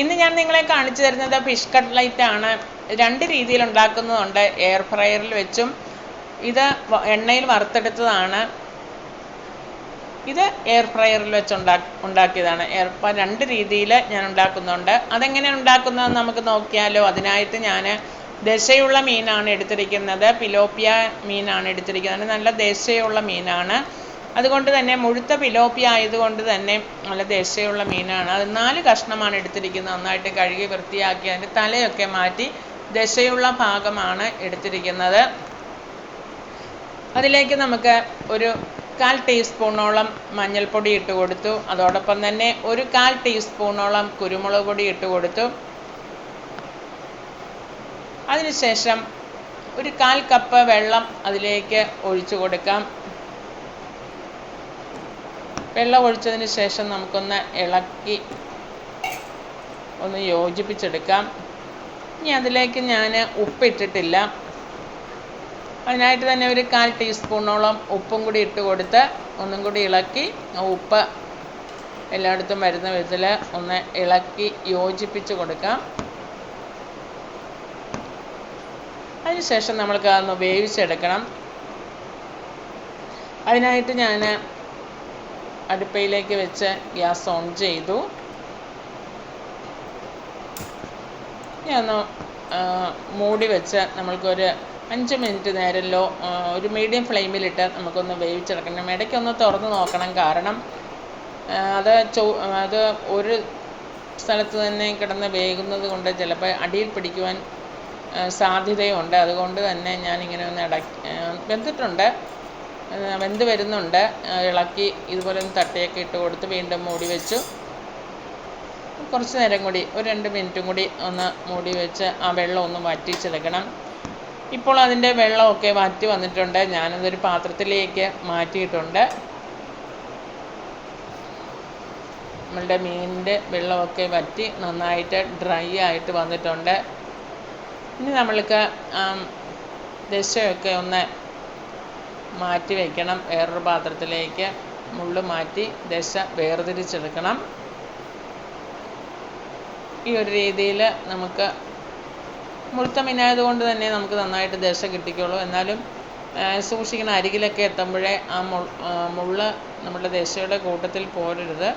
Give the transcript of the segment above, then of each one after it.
ഇന്ന് ഞാൻ നിങ്ങളെ കാണിച്ചു തരുന്നത് ഫിഷ് കട്ട്ലൈറ്റ് ആണ്. രണ്ട് രീതിയിൽ ഉണ്ടാക്കുന്നതുണ്ട്. എയർ ഫ്രയറിൽ വെച്ചും ഇത് എണ്ണയിൽ വറുത്തെടുത്തതാണ്. ഇത് എയർ ഫ്രയറിൽ വെച്ച് ഉണ്ടാ ഉണ്ടാക്കിയതാണ്. എയർ രണ്ട് രീതിയിൽ ഞാൻ ഉണ്ടാക്കുന്നുണ്ട്. അതെങ്ങനെ ഉണ്ടാക്കുന്നതെന്ന് നമുക്ക് നോക്കിയാലോ. അതിനായിട്ട് ഞാൻ ദശയുള്ള മീനാണ് എടുത്തിരിക്കുന്നത്. പിലോപ്പിയ മീനാണ് എടുത്തിരിക്കുന്നത്. നല്ല ദശയുള്ള മീനാണ്. അതുകൊണ്ട് തന്നെ മുഴുത്ത പിലോപ്പി ആയതുകൊണ്ട് തന്നെ നല്ല ദേശയുള്ള മീനാണ്. അത് നാല് കഷ്ണമാണ് എടുത്തിരിക്കുന്നത്. നന്നായിട്ട് കഴുകി വൃത്തിയാക്കി അതിന്റെ തലയൊക്കെ മാറ്റി ദശയുള്ള ഭാഗമാണ് എടുത്തിരിക്കുന്നത്. അതിലേക്ക് നമുക്ക് ഒരു കാൽ ടീസ്പൂണോളം മഞ്ഞൾപ്പൊടി ഇട്ട് കൊടുത്തു. അതോടൊപ്പം തന്നെ ഒരു കാൽ ടീസ്പൂണോളം കുരുമുളക് പൊടി ഇട്ട് കൊടുത്തു. അതിനുശേഷം ഒരു കാൽ കപ്പ് വെള്ളം അതിലേക്ക് ഒഴിച്ചു കൊടുക്കാം. വെള്ളം ഒഴിച്ചതിന് ശേഷം നമുക്കൊന്ന് ഇളക്കി ഒന്ന് യോജിപ്പിച്ചെടുക്കാം. ഇനി അതിലേക്ക് ഞാൻ ഉപ്പിട്ടിട്ടില്ല. അതിനായിട്ട് തന്നെ ഒരു കാൽ ടീസ്പൂണോളം ഉപ്പും കൂടി ഇട്ട് കൊടുത്ത് ഒന്നും കൂടി ഇളക്കി ഉപ്പ് എല്ലായിടത്തും വരുന്ന വിധത്തിൽ ഒന്ന് ഇളക്കി യോജിപ്പിച്ച് കൊടുക്കാം. അതിനുശേഷം നമ്മൾക്ക് അതൊന്ന് വേവിച്ചെടുക്കണം. അതിനായിട്ട് ഞാൻ അടുപ്പയിലേക്ക് വെച്ച് ഗ്യാസ് ഓൺ ചെയ്തു. ഞാൻ മൂടി വെച്ച് നമ്മൾക്കൊരു അഞ്ച് മിനിറ്റ് നേരം ലോ ഒരു മീഡിയം ഫ്ലെയിമിലിട്ട് നമുക്കൊന്ന് വേവിച്ചെടുക്കണം. ഇടയ്ക്കൊന്ന് തുറന്ന് നോക്കണം കാരണം അത് ചോ അത് ഒരു സ്ഥലത്ത് തന്നെ കിടന്ന് വേകുന്നത് കൊണ്ട് ചിലപ്പോൾ അടിയിൽ പിടിക്കുവാൻ സാധ്യതയുണ്ട്. അതുകൊണ്ട് തന്നെ ഞാനിങ്ങനെ ഒന്ന് ഇട വെന്തിട്ടുണ്ട്. വെന്ത് വരുന്നുണ്ട്. ഇളക്കി ഇതുപോലെ ഒന്ന് തട്ടിയൊക്കെ ഇട്ട് കൊടുത്ത് വീണ്ടും മൂടി വെച്ചു. കുറച്ച് നേരം കൂടി ഒരു രണ്ട് മിനിറ്റും കൂടി ഒന്ന് മൂടി വെച്ച് ആ വെള്ളം ഒന്ന് വറ്റിച്ചെടുക്കണം. ഇപ്പോൾ അതിന്റെ വെള്ളമൊക്കെ വറ്റി വന്നിട്ടുണ്ട്. ഞാനതൊരു പാത്രത്തിലേക്ക് മാറ്റിയിട്ടുണ്ട്. നമ്മളുടെ മീനിന്റെ വെള്ളമൊക്കെ വറ്റി നന്നായിട്ട് ഡ്രൈ ആയിട്ട് വന്നിട്ടുണ്ട്. ഇനി നമ്മൾക്ക് ദശയൊക്കെ ഒന്ന് മാറ്റി വയ്ക്കണം വേറൊരു പാത്രത്തിലേക്ക് മുള്ള് മാറ്റി ദശ വേർതിരിച്ചെടുക്കണം. ഈ ഒരു രീതിയിൽ നമുക്ക് മുഴുത്ത മീനായതുകൊണ്ട് തന്നെ നമുക്ക് നന്നായിട്ട് ദശ കിട്ടിക്കോളൂ. എന്നാലും സൂക്ഷിക്കണ. അരികിലൊക്കെ എത്തുമ്പോഴേ ആ മുൾ മുള്ള നമ്മുടെ ദശയുടെ കൂട്ടത്തിൽ പോരരുത്.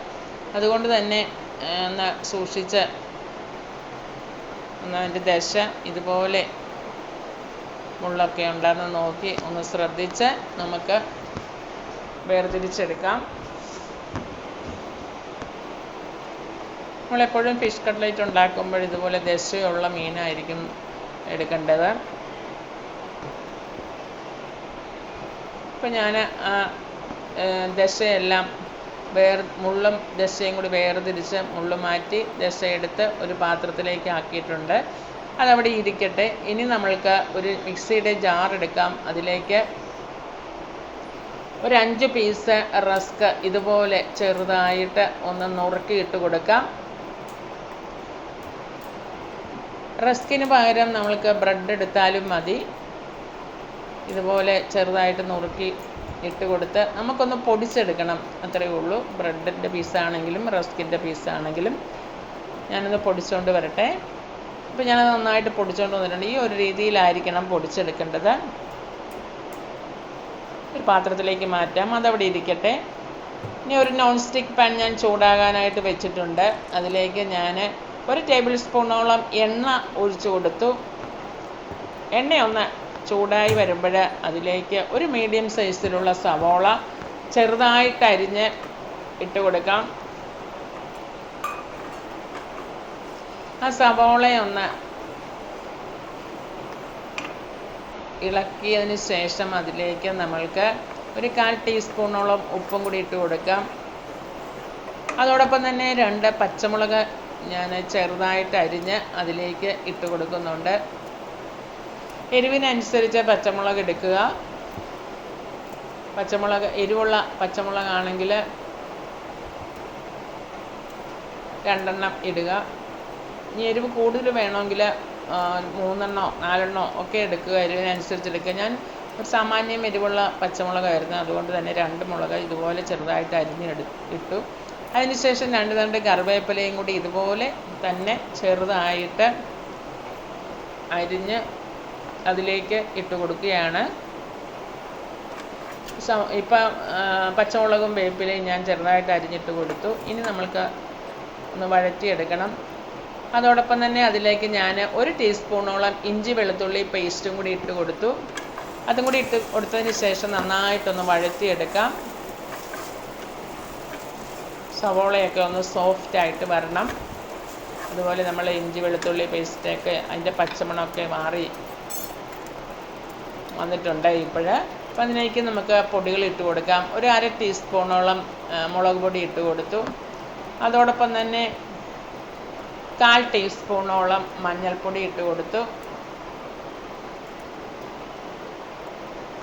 അതുകൊണ്ട് തന്നെ സൂക്ഷിച്ച് അതിന്റെ ദശ ഇതുപോലെ മുള്ളൊക്കെ ഉണ്ടെന്ന് നോക്കി ഒന്ന് ശ്രദ്ധിച്ച് നമുക്ക് വേർതിരിച്ചെടുക്കാം. നമ്മളെപ്പോഴും ഫിഷ് കട്ട്ലേറ്റ് ഉണ്ടാക്കുമ്പോൾ ഇതുപോലെ ദശയുള്ള മീനായിരിക്കും എടുക്കേണ്ടത്. ഇപ്പം ഞാൻ ആ ദശയെല്ലാം വേർ മുള്ളും ദശയും കൂടി വേർതിരിച്ച് മുള്ള് മാറ്റി ദശ എടുത്ത് ഒരു പാത്രത്തിലേക്ക് ആക്കിയിട്ടുണ്ട് അതവിടെ ഇരിക്കട്ടെ. ഇനി നമ്മൾക്ക് ഒരു മിക്സിയുടെ ജാർ എടുക്കാം. അതിലേക്ക് ഒരു അഞ്ച് പീസ് റസ്ക് ഇതുപോലെ ചെറുതായിട്ട് ഒന്ന് നുറുക്കി ഇട്ട് കൊടുക്കാം. റസ്കിന് പകരം നമ്മൾക്ക് ബ്രെഡ് എടുത്താലും മതി. ഇതുപോലെ ചെറുതായിട്ട് നുറുക്കി ഇട്ട് കൊടുത്ത് നമുക്കൊന്ന് പൊടിച്ചെടുക്കണം. അത്രയേ ഉള്ളൂ. ബ്രെഡിന്റെ പീസാണെങ്കിലും റസ്കിന്റെ പീസാണെങ്കിലും ഞാനൊന്ന് പൊടിച്ചുകൊണ്ട് വരട്ടെ. അപ്പോൾ ഞാനത് നന്നായിട്ട് പൊടിച്ചുകൊണ്ട് വന്നിട്ടുണ്ട്. ഈ ഒരു രീതിയിലായിരിക്കണം പൊടിച്ചെടുക്കേണ്ടത്. ഒരു പാത്രത്തിലേക്ക് മാറ്റാം. അതവിടെ ഇരിക്കട്ടെ. ഇനി ഒരു നോൺ സ്റ്റിക്ക് പാൻ ഞാൻ ചൂടാകാനായിട്ട് വെച്ചിട്ടുണ്ട്. അതിലേക്ക് ഞാൻ ഒരു ടേബിൾ സ്പൂണോളം എണ്ണ ഒഴിച്ചു കൊടുത്തു. എണ്ണയൊന്ന് ചൂടായി വരുമ്പോൾ അതിലേക്ക് ഒരു മീഡിയം സൈസിലുള്ള സവോള ചെറുതായിട്ട് അരിഞ്ഞ് ഇട്ട് കൊടുക്കാം. ആ സവോളയൊന്ന് ഇളക്കിയതിന് ശേഷം അതിലേക്ക് നമ്മൾക്ക് ഒരു കാൽ ടീസ്പൂണോളം ഉപ്പും കൂടി ഇട്ട് കൊടുക്കാം. അതോടൊപ്പം തന്നെ രണ്ട് പച്ചമുളക് ഞാൻ ചെറുതായിട്ട് അരിഞ്ഞ് അതിലേക്ക് ഇട്ട് കൊടുക്കുന്നുണ്ട്. എരിവിനനുസരിച്ച് പച്ചമുളക് എടുക്കുക. പച്ചമുളക് എരിവുള്ള പച്ചമുളകാണെങ്കിൽ രണ്ടെണ്ണം ഇടുക. ഇനി എരിവ് കൂടുതൽ വേണമെങ്കിൽ മൂന്നെണ്ണോ നാലെണ്ണോ ഒക്കെ എടുക്കുക എരിവിനനുസരിച്ച് എടുക്കുക ഞാൻ ഒരു സാമാന്യം എരിവുള്ള പച്ചമുളകായിരുന്നു. അതുകൊണ്ട് തന്നെ രണ്ട് മുളക് ഇതുപോലെ ചെറുതായിട്ട് അരിഞ്ഞെടു ഇട്ടു. അതിനുശേഷം രണ്ട് രണ്ട് കറിവേപ്പിലയും കൂടി ഇതുപോലെ തന്നെ ചെറുതായിട്ട് അരിഞ്ഞ് അതിലേക്ക് ഇട്ട് കൊടുക്കുകയാണ്. ഇപ്പം പച്ചമുളകും വേപ്പിലയും ഞാൻ ചെറുതായിട്ട് അരിഞ്ഞിട്ട് കൊടുത്തു. ഇനി നമ്മൾക്ക് ഒന്ന് വഴറ്റിയെടുക്കണം. അതോടൊപ്പം തന്നെ അതിലേക്ക് ഞാൻ ഒരു ടീസ്പൂണോളം ഇഞ്ചി വെളുത്തുള്ളി പേസ്റ്റും കൂടി ഇട്ട് കൊടുത്തു. അതും കൂടി ഇട്ട് കൊടുത്തതിന് ശേഷം നന്നായിട്ടൊന്ന് വഴറ്റിയെടുക്കാം. സവോളയൊക്കെ ഒന്ന് സോഫ്റ്റ് ആയിട്ട് വരണം. അതുപോലെ നമ്മൾ ഇഞ്ചി വെളുത്തുള്ളി പേസ്റ്റൊക്കെ അതിന്റെ പച്ചമണമൊക്കെ മാറി വന്നിട്ടുണ്ട് ഇപ്പോൾ അപ്പം അതിലേക്ക് നമുക്ക് പൊടികൾ ഇട്ട് കൊടുക്കാം. ഒരു അര ടീസ്പൂണോളം മുളക് പൊടി ഇട്ട് കൊടുത്തു. അതോടൊപ്പം തന്നെ കാൽ ടീസ്പൂണോളം മഞ്ഞൾപ്പൊടി ഇട്ട് കൊടുത്തു.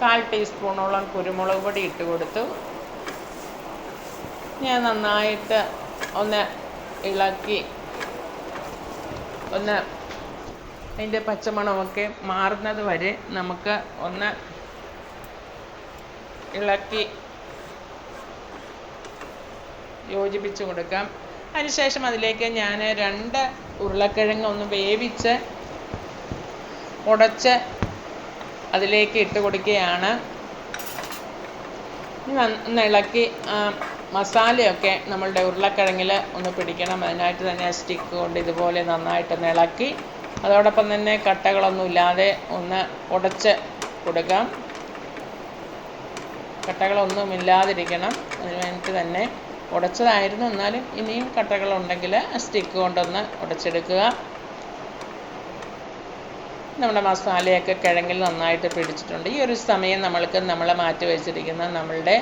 കാൽ ടീസ്പൂണോളം കുരുമുളക് പൊടി ഇട്ട് കൊടുത്തു. ഞാൻ നന്നായിട്ട് ഒന്ന് ഇളക്കി ഒന്ന് അതിന്റെ പച്ചമണമൊക്കെ മാറുന്നത് വരെ നമുക്ക് ഒന്ന് ഇളക്കി യോജിപ്പിച്ചു കൊടുക്കാം. അതിനുശേഷം അതിലേക്ക് ഞാൻ രണ്ട് ഉരുളക്കിഴങ്ങ് ഒന്ന് വേവിച്ച് ഉടച്ച് അതിലേക്ക് ഇട്ട് കൊടുക്കുകയാണ്. ഒന്ന് ഇളക്കി മസാലയൊക്കെ നമ്മളുടെ ഉരുളക്കിഴങ്ങിൽ ഒന്ന് പിടിക്കണം. അതിനായിട്ട് തന്നെ സ്റ്റിക്ക് കൊണ്ട് ഇതുപോലെ നന്നായിട്ടൊന്ന് ഇളക്കി. അതോടൊപ്പം തന്നെ കട്ടകളൊന്നുമില്ലാതെ ഒന്ന് ഉടച്ച് കൊടുക്കാം. കട്ടകളൊന്നും ഇല്ലാതിരിക്കണം. അതിന് വേണ്ടിയിട്ട് തന്നെ ഉടച്ചതായിരുന്നു. എന്നാലും ഇനിയും കട്ടകളുണ്ടെങ്കിൽ സ്റ്റിക്ക് കൊണ്ടൊന്ന് ഉടച്ചെടുക്കുക. നമ്മുടെ മസാലയൊക്കെ കിഴങ്ങിൽ നന്നായിട്ട് പിടിച്ചിട്ടുണ്ട്. ഈ ഒരു സമയം നമ്മൾക്ക് നമ്മൾ മാറ്റി വെച്ചിരിക്കുന്ന നമ്മളുടെ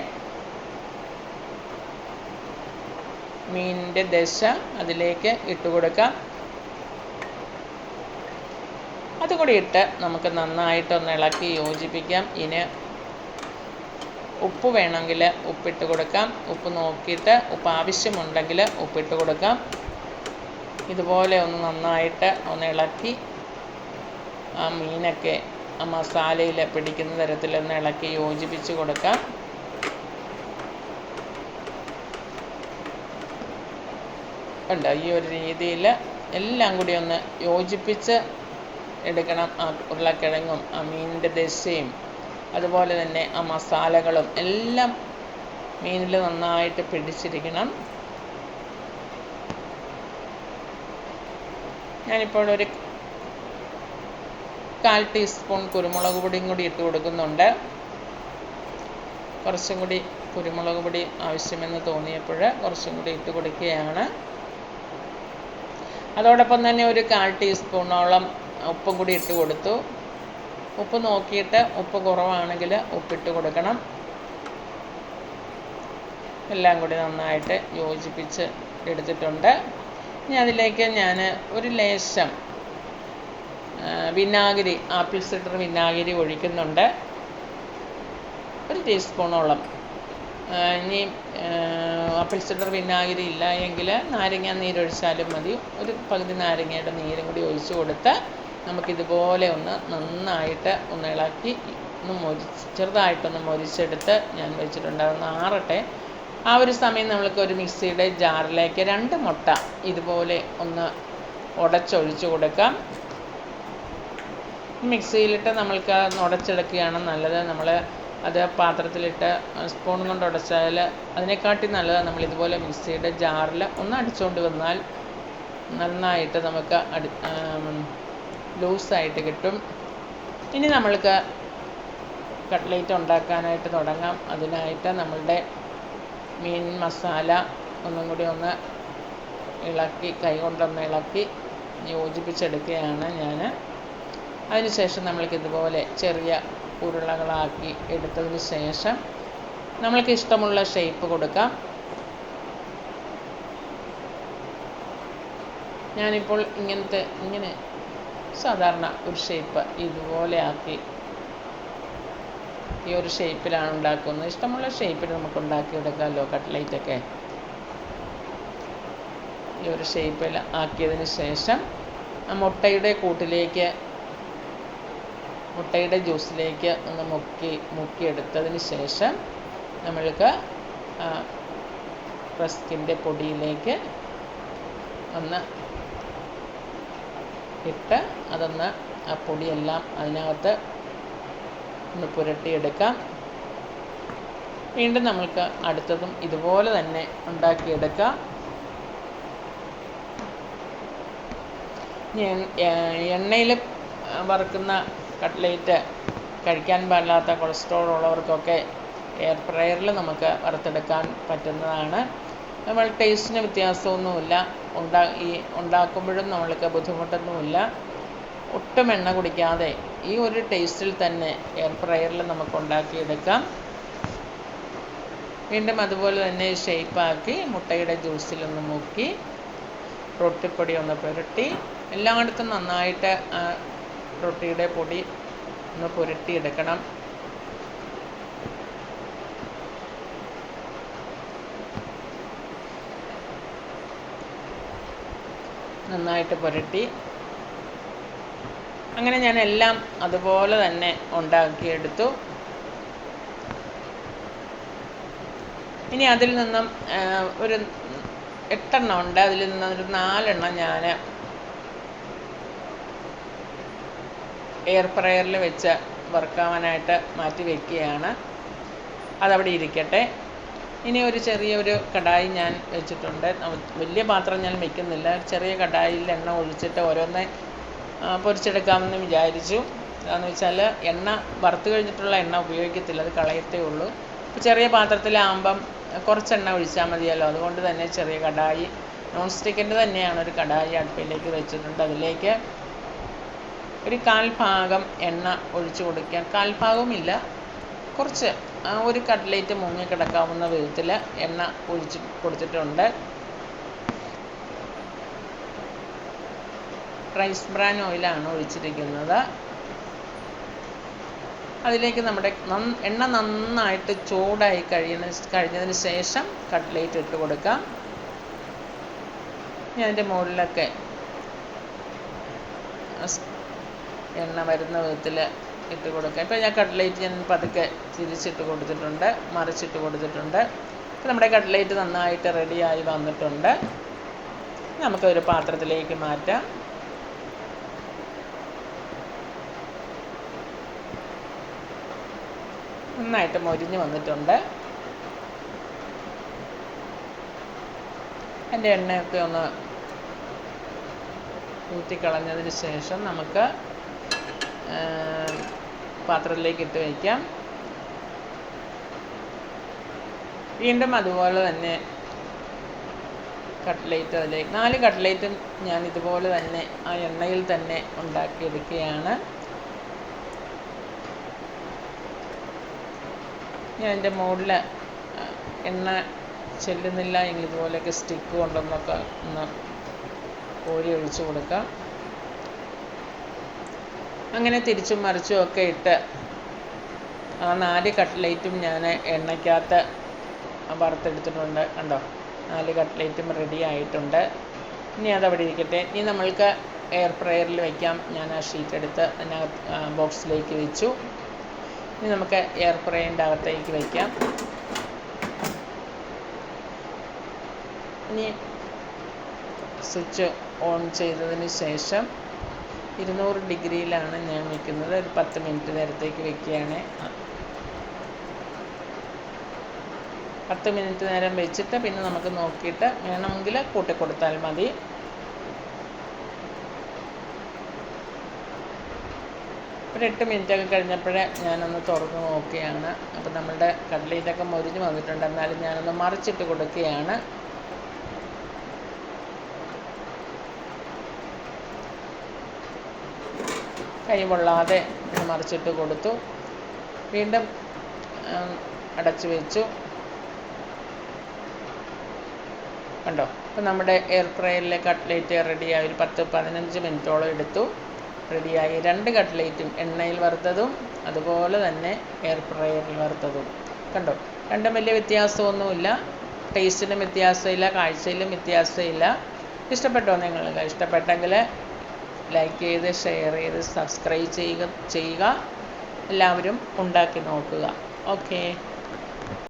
മീനിന്റെ ദശ അതിലേക്ക് ഇട്ട് കൊടുക്കാം. അതുകൂടി ഇട്ട് നമുക്ക് നന്നായിട്ടൊന്ന് ഇളക്കി യോജിപ്പിക്കാം. ഇനി ഉപ്പ് വേണമെങ്കിൽ ഉപ്പിട്ട് കൊടുക്കാം. ഉപ്പ് നോക്കിയിട്ട് ഉപ്പ് ആവശ്യമുണ്ടെങ്കിൽ ഉപ്പിട്ട് കൊടുക്കാം. ഇതുപോലെ ഒന്ന് നന്നായിട്ട് ഒന്ന് ഇളക്കി ആ മീനൊക്കെ ആ മസാലയിൽ പിടിക്കുന്ന തരത്തിൽ ഒന്ന് ഇളക്കി യോജിപ്പിച്ച് കൊടുക്കാം. ഉണ്ട് ഈ ഒരു രീതിയിൽ എല്ലാം കൂടി ഒന്ന് യോജിപ്പിച്ച് എടുക്കണം ആ ഉരുളക്കിഴങ്ങും ആ മീനിന്റെ ദശയും. അതുപോലെ തന്നെ ആ മസാലകളും എല്ലാം മീനിൽ നന്നായിട്ട് പിടിച്ചിരിക്കണം. ഞാനിപ്പോൾ ഒരു കാൽ ടീസ്പൂൺ കുരുമുളക് പൊടിയും കൂടി ഇട്ട് കൊടുക്കുന്നുണ്ട്. കുറച്ചും കൂടി കുരുമുളക് പൊടി ആവശ്യമെന്ന് തോന്നിയപ്പോൾ കുറച്ചും കൂടി ഇട്ട് കൊടുക്കുകയാണ്. അതോടൊപ്പം തന്നെ ഒരു കാൽ ടീസ്പൂണോളം ഉപ്പും കൂടി ഇട്ട് കൊടുത്തു. ഉപ്പ് നോക്കിയിട്ട് ഉപ്പ് കുറവാണെങ്കിൽ ഉപ്പിട്ട് കൊടുക്കണം. എല്ലാം കൂടി നന്നായിട്ട് യോജിപ്പിച്ച് എടുത്തിട്ടുണ്ട്. ഇനി അതിലേക്ക് ഞാൻ ഒരു ലേശം വിനാഗിരി ആപ്പിൾ സിഡർ വിനാഗിരി ഒഴിക്കുന്നുണ്ട്. ഒരു ടീസ്പൂണോളം. ഇനി ആപ്പിൾ സിഡർ വിനാഗിരി ഇല്ല എങ്കിൽ നാരങ്ങ നീരൊഴിച്ചാലും മതി. ഒരു പകുതി നാരങ്ങയുടെ നീരും കൂടി ഒഴിച്ച് കൊടുത്ത് നമുക്കിതുപോലെ ഒന്ന് നന്നായിട്ട് ഒന്ന് ഇളക്കി ഒന്ന് മൊരി ചെറുതായിട്ടൊന്ന് മൊരിച്ചെടുത്ത് ഞാൻ വെച്ചിട്ടുണ്ട് അതൊന്ന് ആറട്ടെ. ആ ഒരു സമയം നമ്മൾക്ക് ഒരു മിക്സിയുടെ ജാറിലേക്ക് രണ്ട് മുട്ട ഇതുപോലെ ഒന്ന് ഉടച്ചൊഴിച്ചു കൊടുക്കാം. മിക്സിയിലിട്ട് നമ്മൾക്ക് ഉടച്ചെടുക്കുകയാണ് നല്ലത്. നമ്മൾ അത് പാത്രത്തിലിട്ട് സ്പൂൺ കൊണ്ട് ഉടച്ചാൽ അതിനെക്കാട്ടി നല്ലത് നമ്മൾ ഇതുപോലെ മിക്സിയുടെ ജാറിൽ ഒന്ന് അടിച്ചുകൊണ്ട് വന്നാൽ നന്നായിട്ട് നമുക്ക് അടി ലൂസായിട്ട് കിട്ടും. ഇനി നമ്മൾക്ക് കട്ട്ലേറ്റ് ഉണ്ടാക്കാനായിട്ട് തുടങ്ങാം. അതിനായിട്ട് നമ്മളുടെ മീൻ മസാല ഒന്നും കൂടി ഒന്ന് ഇളക്കി കൈ കൊണ്ടൊന്ന് ഇളക്കി യോജിപ്പിച്ചെടുക്കുകയാണ് ഞാൻ അതിനുശേഷം നമ്മൾക്ക് ഇതുപോലെ ചെറിയ ഉരുളകളാക്കി എടുത്തതിന് ശേഷം നമ്മൾക്ക് ഇഷ്ടമുള്ള ഷേപ്പ് കൊടുക്കാം. ഞാനിപ്പോൾ ഇങ്ങനത്തെ ഇങ്ങനെ സാധാരണ ഒരു ഷേപ്പ് ഇതുപോലെ ആക്കി ഈ ഒരു ഷേപ്പിലാണ് ഉണ്ടാക്കുന്നത്. ഇഷ്ടമുള്ള ഷേപ്പിൽ നമുക്ക് ഉണ്ടാക്കിയെടുക്കാമല്ലോ കട്ട്ലൈറ്റൊക്കെ ഈ ഒരു ഷേപ്പിൽ ആക്കിയതിന് ശേഷം ആ മുട്ടയുടെ കൂട്ടിലേക്ക് മുട്ടയുടെ ജ്യൂസിലേക്ക് ഒന്ന് മുക്കി മുക്കിയെടുത്തതിന് ശേഷം നമ്മൾക്ക് റസ്കിന്റെ പൊടിയിലേക്ക് ഒന്ന് ഇട്ട് അതൊന്ന് ആ പൊടിയെല്ലാം അതിനകത്ത് ഒന്ന് പുരട്ടിയെടുക്കാം. വീണ്ടും നമ്മൾക്ക് അടുത്തതും ഇതുപോലെ തന്നെ ഉണ്ടാക്കിയെടുക്കാം. എണ്ണയിൽ വറുക്കുന്ന കട്ട്ലേറ്റ് കഴിക്കാൻ പാടില്ലാത്ത കൊളസ്ട്രോൾ ഉള്ളവർക്കൊക്കെ എയർ ഫ്രയറിൽ നമുക്ക് വറുത്തെടുക്കാൻ പറ്റുന്നതാണ്. നമ്മൾ ടേസ്റ്റിന് വ്യത്യാസമൊന്നുമില്ല. ഉണ്ടാ ഈ ഉണ്ടാക്കുമ്പോഴും നമ്മൾക്ക് ബുദ്ധിമുട്ടൊന്നുമില്ല. ഒട്ടും എണ്ണ കുടിക്കാതെ ഈ ഒരു ടേസ്റ്റിൽ തന്നെ എയർ ഫ്രയറിൽ നമുക്ക് ഉണ്ടാക്കിയെടുക്കാം. വീണ്ടും അതുപോലെ തന്നെ ഷേപ്പാക്കി മുട്ടയുടെ ജ്യൂസിലൊന്ന് മുക്കി റൊട്ടിപ്പൊടി ഒന്ന് പുരട്ടി എല്ലായിടത്തും നന്നായിട്ട് റൊട്ടിയുടെ പൊടി ഒന്ന് പുരട്ടിയെടുക്കണം. നന്നായിട്ട് പുരട്ടി. അങ്ങനെ ഞാൻ എല്ലാം അതുപോലെ തന്നെ ഉണ്ടാക്കിയെടുത്തു. ഇനി അതിൽ നിന്നും ഒരു എട്ടെണ്ണം ഉണ്ട്. അതിൽ നിന്ന് ഒരു നാലെണ്ണം ഞാൻ എയർ ഫ്രയറിൽ വെച്ച് വറുക്കാവാനായിട്ട് മാറ്റി വയ്ക്കുകയാണ് അതവിടെ ഇരിക്കട്ടെ. ഇനി ഒരു ചെറിയൊരു കടായി ഞാൻ വെച്ചിട്ടുണ്ട്. വലിയ പാത്രം ഞാൻ വെക്കുന്നില്ല. ചെറിയ കടായിയിൽ എണ്ണ ഒഴിച്ചിട്ട് ഓരോന്ന് പൊരിച്ചെടുക്കാമെന്ന് വിചാരിച്ചു. അതെന്ന് വെച്ചാൽ എണ്ണ വറുത്ത് കഴിഞ്ഞിട്ടുള്ള എണ്ണ ഉപയോഗിക്കത്തില്ല. അത് കളയത്തേ ഉള്ളൂ. ഇപ്പോൾ ചെറിയ പാത്രത്തിലാകുമ്പം കുറച്ച് എണ്ണ ഒഴിച്ചാൽ മതിയല്ലോ. അതുകൊണ്ട് തന്നെ ചെറിയ കടായി നോൺ സ്റ്റിക്കിന്റെ തന്നെയാണ് ഒരു കടായി അടുപ്പിലേക്ക് വെച്ചിട്ടുണ്ട്. അതിലേക്ക് ഒരു കാൽ ഭാഗം എണ്ണ ഒഴിച്ചു കൊടുക്കാൻ കാൽ ഭാഗവുമില്ല കുറച്ച് ഒരു കട്ട്ലേറ്റ് മുങ്ങിക്കിടക്കാവുന്ന വിധത്തിൽ എണ്ണ ഒഴിച്ച് കൊടുത്തിട്ടുണ്ട്. റൈസ് ബ്രാൻ ഓയിലാണ് ഒഴിച്ചിരിക്കുന്നത്. അതിലേക്ക് നമ്മുടെ എണ്ണ നന്നായിട്ട് ചൂടായി കഴിയുന്ന കഴിഞ്ഞതിന് ശേഷം കട്ട്ലേറ്റ് ഇട്ട് കൊടുക്കാം. ഞാൻ അതിന്റെ മുകളിലൊക്കെ എണ്ണ വരുന്ന വിധത്തിൽ ഇട്ട് കൊടുക്കുക. ഇപ്പോൾ ഞാൻ കട്ട്ലേറ്റ് ഞാൻ പതുക്കെ തിരിച്ചിട്ട് കൊടുത്തിട്ടുണ്ട് മറിച്ചിട്ട് കൊടുത്തിട്ടുണ്ട്. ഇപ്പോൾ നമ്മുടെ കട്ട്ലേറ്റ് നന്നായിട്ട് റെഡിയായി വന്നിട്ടുണ്ട്. നമുക്കൊരു പാത്രത്തിലേക്ക് മാറ്റാം. നന്നായിട്ട് മൊരിഞ്ഞ് വന്നിട്ടുണ്ട്. എന്റെ എണ്ണയൊക്കെ ഒന്ന് ഊറ്റിക്കളഞ്ഞതിന് ശേഷം നമുക്ക് പാത്രത്തിലേക്ക് ഇട്ട് വയ്ക്കാം വീണ്ടും അതുപോലെ തന്നെ കട്ട്ലേറ്റ് അതിലേക്ക് നാല് കട്ട്ലേറ്റും ഞാൻ ഇതുപോലെ തന്നെ ആ എണ്ണയിൽ തന്നെ ഉണ്ടാക്കിയെടുക്കുകയാണ്. ഞാൻ എന്റെ മുകളിൽ എണ്ണ ചെല്ലുന്നില്ല എങ്കിൽ ഇതുപോലെയൊക്കെ സ്റ്റിക്ക് കൊണ്ടൊന്നൊക്കെ ഒന്ന് കോരി ഒഴിച്ചു കൊടുക്കാം. അങ്ങനെ തിരിച്ചും മറിച്ചും ഒക്കെ ഇട്ട് ആ നാല് കട്ട്ലേറ്റും ഞാൻ എണ്ണയ്ക്കകത്ത് വറുത്തെടുത്തിട്ടുണ്ട്. കണ്ടോ? നാല് കട്ട്ലേറ്റും റെഡി ആയിട്ടുണ്ട്. ഇനി അതവിടെ ഇരിക്കട്ടെ. ഇനി നമ്മൾക്ക് എയർ ഫ്രയറിൽ വയ്ക്കാം ഞാൻ ആ ഷീറ്റ് എടുത്ത് അതിനകത്ത് ബോക്സിലേക്ക് വെച്ചു. ഇനി നമുക്ക് എയർ ഫ്രയറിന്റെ അകത്തേക്ക് വയ്ക്കാം ഇനി സ്വിച്ച് ഓൺ ചെയ്തതിന് ശേഷം ഇരുന്നൂറ് ഡിഗ്രിയിലാണ് ഞാൻ വെക്കുന്നത് ഒരു പത്ത് മിനിറ്റ് നേരത്തേക്ക് വെക്കുകയാണ്. പത്ത് മിനിറ്റ് നേരം വെച്ചിട്ട് പിന്നെ നമുക്ക് നോക്കിയിട്ട് വേണമെങ്കിൽ കൂട്ടിക്കൊടുത്താൽ മതി. ഒരു എട്ട് മിനിറ്റൊക്കെ കഴിഞ്ഞപ്പോഴേ ഞാനൊന്ന് തുറന്ന് നോക്കുകയാണ്. അപ്പോൾ നമ്മളുടെ കടലയിലൊക്കെ മൊരിഞ്ഞ് വന്നിട്ടുണ്ട്. എന്നാലും ഞാനൊന്ന് മറിച്ചിട്ട് കൊടുക്കുകയാണ്. കൈ പൊള്ളാതെ ഒന്ന് മറിച്ചിട്ട് കൊടുത്തു. വീണ്ടും അടച്ചു വെച്ചു. കണ്ടോ? അപ്പം നമ്മുടെ എയർ ഫ്രയറിലെ കട്ട്ലേറ്റ് റെഡിയായി ഒരു പത്ത് പതിനഞ്ച് മിനിറ്റോളം എടുത്തു. റെഡിയായി രണ്ട് കട്ട്ലേറ്റും എണ്ണയിൽ വറുത്തതും അതുപോലെ തന്നെ എയർ ഫ്രയറിൽ വറുത്തതും. കണ്ടോ? രണ്ടും വലിയ വ്യത്യാസമൊന്നുമില്ല. ടേസ്റ്റിലും വ്യത്യാസമില്ല. കാഴ്ചയിലും വ്യത്യാസമില്ല. ഇഷ്ടപ്പെട്ടോ നിങ്ങൾക്ക് ഇഷ്ടപ്പെട്ടെങ്കിൽ ലൈക്ക് ചെയ്ത് ഷെയർ ചെയ്ത് സബ്സ്ക്രൈബ് ചെയ്യുക ചെയ്യുക. എല്ലാവരും ഉണ്ടാക്കി നോക്കുക. ഓക്കേ